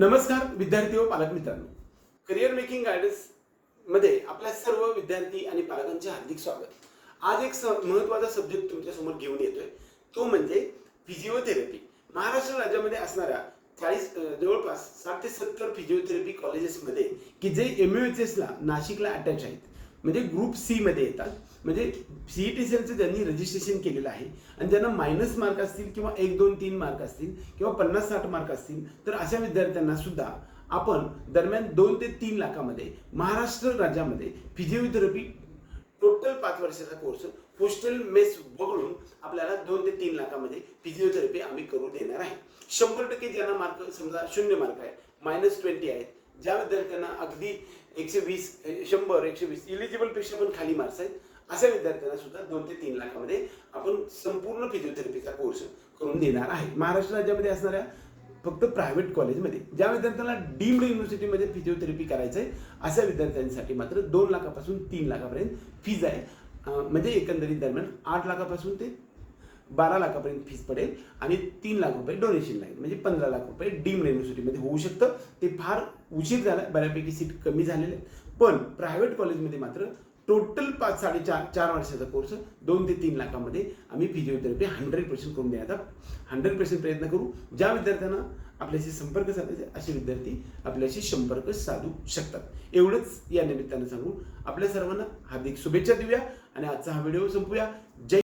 नमस्कार विद्यार्थी व पालक मित्रांनो. करिअर मेकिंग गायडन्समध्ये आपल्या सर्व विद्यार्थी आणि पालकांचे हार्दिक स्वागत. आज एक स महत्त्वाचा सब्जेक्ट तुमच्यासमोर घेऊन येतोय. तो म्हणजे फिजिओथेरपी महाराष्ट्र राज्यामध्ये असणाऱ्या चाळीस जवळपास साठ ते सत्तर फिजिओथेरपी कॉलेजेसमध्ये की जे एम यू एच एसला नाशिकला अटॅच आहेत. म्हणजे ग्रुप सी मध्ये येतात. म्हणजे सीईटी सेलचं ज्यांनी रजिस्ट्रेशन केलेलं आहे. आणि ज्यांना मायनस मार्क असतील किंवा एक दोन तीन मार्क असतील किंवा पन्नास साठ मार्क असतील तर अशा विद्यार्थ्यांना सुद्धा आपण दरम्यान दोन ते तीन लाखामध्ये महाराष्ट्र राज्यामध्ये फिजिओथेरपी टोटल पाच वर्षाचा कोर्स पोस्टल मेस वगळून आपल्याला दोन ते तीन लाखामध्ये फिजिओथेरपी आम्ही करू देणार आहे. शंभर टक्के ज्यांना मार्क समजा शून्य मार्क आहे मायनस ट्वेंटी आहेत ज्या विद्यार्थ्यांना अगदी एकशे वीस शंभर एकशे वीस इलिजिबलपेक्षा पण खाली मार्क्स आहेत अशा विद्यार्थ्यांना सुद्धा दोन ते तीन लाखामध्ये आपण संपूर्ण फिजिओथेरपीचा कोर्स करून देणार आहे. महाराष्ट्र राज्यामध्ये असणाऱ्या फक्त प्रायव्हेट कॉलेजमध्ये ज्या विद्यार्थ्यांना डीम्ड युनिव्हर्सिटीमध्ये फिजिओथेरपी करायचं आहे अशा विद्यार्थ्यांसाठी मात्र दोन लाखापासून तीन लाखापर्यंत फीज आहे. म्हणजे एकंदरीत दरम्यान आठ लाखापासून ते बारा लाखापर्यंत फीस पडेल आणि तीन लाख रुपये डोनेशन लागेल. म्हणजे पंधरा लाख रुपये डीम्ड युनिव्हर्सिटीमध्ये होऊ शकतं. ते फार उशीर झाला. बऱ्यापैकी सीट कमी झालेले. पण प्रायव्हेट कॉलेजमध्ये मात्र टोटल पाच साडेचार चार वर्षाचा कोर्स दोन ते तीन लाखामध्ये आम्ही फिजिओथेरपी हंड्रेड पर्सेंट करून देण्याचा हंड्रेड पर्सेंट प्रयत्न करू. ज्या विद्यार्थ्यांना आपल्याशी संपर्क साधायचे असे विद्यार्थी आपल्याशी संपर्क साधू शकतात. एवढंच या निमित्तानं सांगू. आपल्या सर्वांना हार्दिक शुभेच्छा देऊया आणि आजचा हा व्हिडिओ संपूया. जय